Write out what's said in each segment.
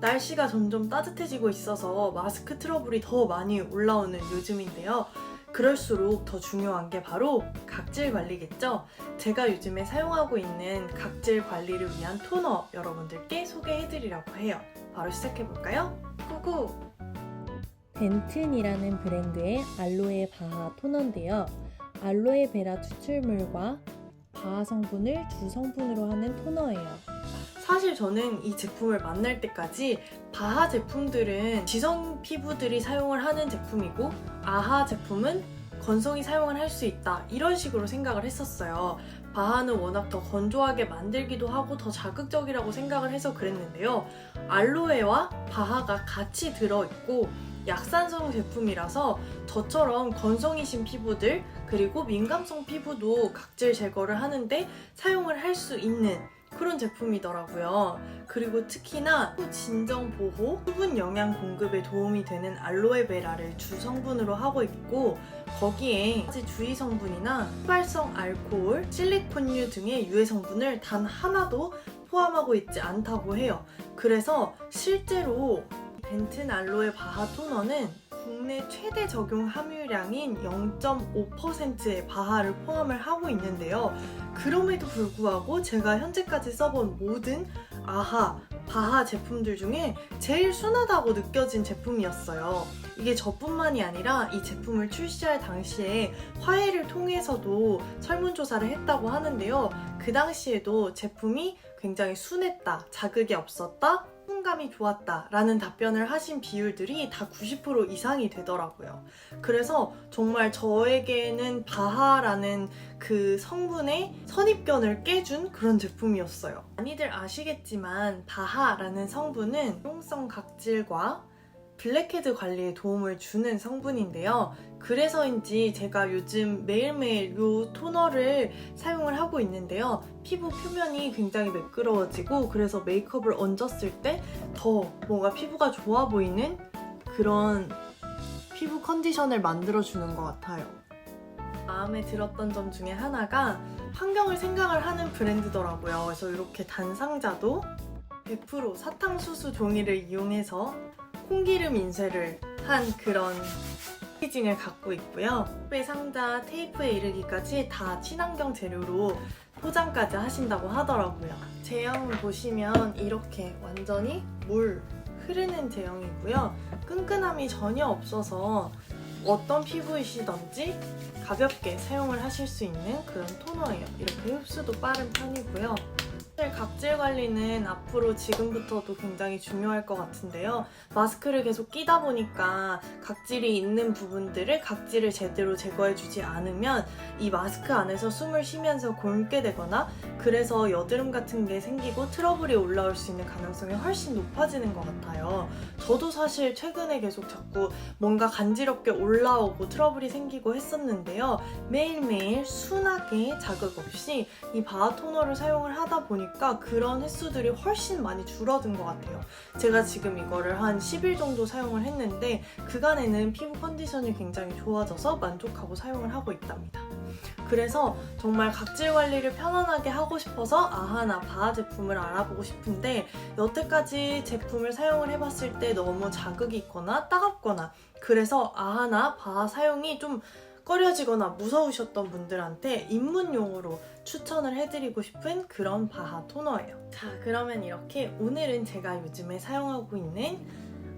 날씨가 점점 따뜻해지고 있어서 마스크 트러블이 더 많이 올라오는 요즘인데요. 그럴수록 더 중요한 게 바로 각질 관리겠죠? 제가 요즘에 사용하고 있는 각질 관리를 위한 토너 여러분들께 소개해드리려고 해요. 바로 시작해볼까요? 꾸꾸! 벤튼이라는 브랜드의 알로에 바하 토너인데요. 알로에 베라 추출물과 바하 성분을 주 성분으로 하는 토너예요. 사실 저는 이 제품을 만날 때까지 바하 제품들은 지성 피부들이 사용을 하는 제품이고 아하 제품은 건성이 사용을 할 수 있다 이런 식으로 생각을 했었어요. 바하는 워낙 더 건조하게 만들기도 하고 더 자극적이라고 생각을 해서 그랬는데요. 알로에와 바하가 같이 들어있고 약산성 제품이라서 저처럼 건성이신 피부들 그리고 민감성 피부도 각질 제거를 하는데 사용을 할 수 있는 그런 제품이더라고요. 그리고 특히나 피부 진정 보호, 수분 영양 공급에 도움이 되는 알로에베라를 주 성분으로 하고 있고 거기에 주의 성분이나 휘발성 알코올, 실리콘류 등의 유해 성분을 단 하나도 포함하고 있지 않다고 해요. 그래서 실제로 벤튼 알로에 바하 토너는 국내 최대 적용 함유량인 0.5%의 바하를 포함을 하고 있는데요. 그럼에도 불구하고 제가 현재까지 써본 모든 아하, 바하 제품들 중에 제일 순하다고 느껴진 제품이었어요. 이게 저뿐만이 아니라 이 제품을 출시할 당시에 화해를 통해서도 설문조사를 했다고 하는데요. 그 당시에도 제품이 굉장히 순했다, 자극이 없었다, 풍감이 좋았다 라는 답변을 하신 비율들이 다 90% 이상이 되더라고요. 그래서 정말 저에게는 바하라는 그 성분의 선입견을 깨준 그런 제품이었어요. 많이들 아시겠지만 바하라는 성분은 용성 각질과 블랙헤드 관리에 도움을 주는 성분인데요. 그래서인지 제가 요즘 매일매일 이 토너를 사용을 하고 있는데요. 피부 표면이 굉장히 매끄러워지고 그래서 메이크업을 얹었을 때 더 뭔가 피부가 좋아 보이는 그런 피부 컨디션을 만들어주는 것 같아요. 마음에 들었던 점 중에 하나가 환경을 생각을 하는 브랜드더라고요. 그래서 이렇게 단상자도 100% 사탕수수 종이를 이용해서 콩기름 인쇄를 한 그런 패키징을 갖고 있고요. 배 상자, 테이프에 이르기까지 다 친환경 재료로 포장까지 하신다고 하더라고요. 제형 보시면 이렇게 완전히 물 흐르는 제형이고요. 끈끈함이 전혀 없어서 어떤 피부이시던지 가볍게 사용을 하실 수 있는 그런 토너예요. 이렇게 흡수도 빠른 편이고요. 사실 각질 관리는 앞으로 지금부터도 굉장히 중요할 것 같은데요. 마스크를 계속 끼다 보니까 각질이 있는 부분들을 각질을 제대로 제거해주지 않으면 이 마스크 안에서 숨을 쉬면서 곪게 되거나 그래서 여드름 같은 게 생기고 트러블이 올라올 수 있는 가능성이 훨씬 높아지는 것 같아요. 저도 사실 최근에 계속 자꾸 뭔가 간지럽게 올라오고 트러블이 생기고 했었는데요. 매일매일 순하게 자극 없이 이 바하 토너를 사용을 보니까 그런 횟수들이 훨씬 많이 줄어든 것 같아요. 제가 지금 이거를 한 10일 정도 사용을 했는데 그간에는 피부 컨디션이 굉장히 좋아져서 만족하고 사용을 하고 있답니다. 그래서 정말 각질 관리를 편안하게 하고 싶어서 아하나 바하 제품을 알아보고 싶은데 여태까지 제품을 사용을 해봤을 때 너무 자극이 있거나 따갑거나 그래서 아하나 바하 사용이 좀 꺼려지거나 무서우셨던 분들한테 입문용으로 추천을 해드리고 싶은 그런 바하 토너예요. 자, 그러면 이렇게 오늘은 제가 요즘에 사용하고 있는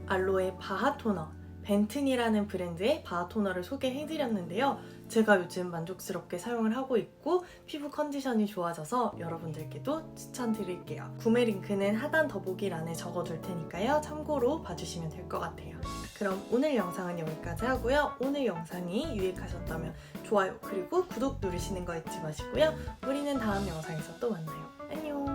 알로에 바하 토너 벤튼이라는 브랜드의 바하 토너를 소개해드렸는데요. 제가 요즘 만족스럽게 사용을 하고 있고 피부 컨디션이 좋아져서 여러분들께도 추천드릴게요. 구매 링크는 하단 더보기란에 적어둘 테니까요. 참고로 봐주시면 될 것 같아요. 그럼 오늘 영상은 여기까지 하고요. 오늘 영상이 유익하셨다면 좋아요 그리고 구독 누르시는 거 잊지 마시고요. 우리는 다음 영상에서 또 만나요. 안녕!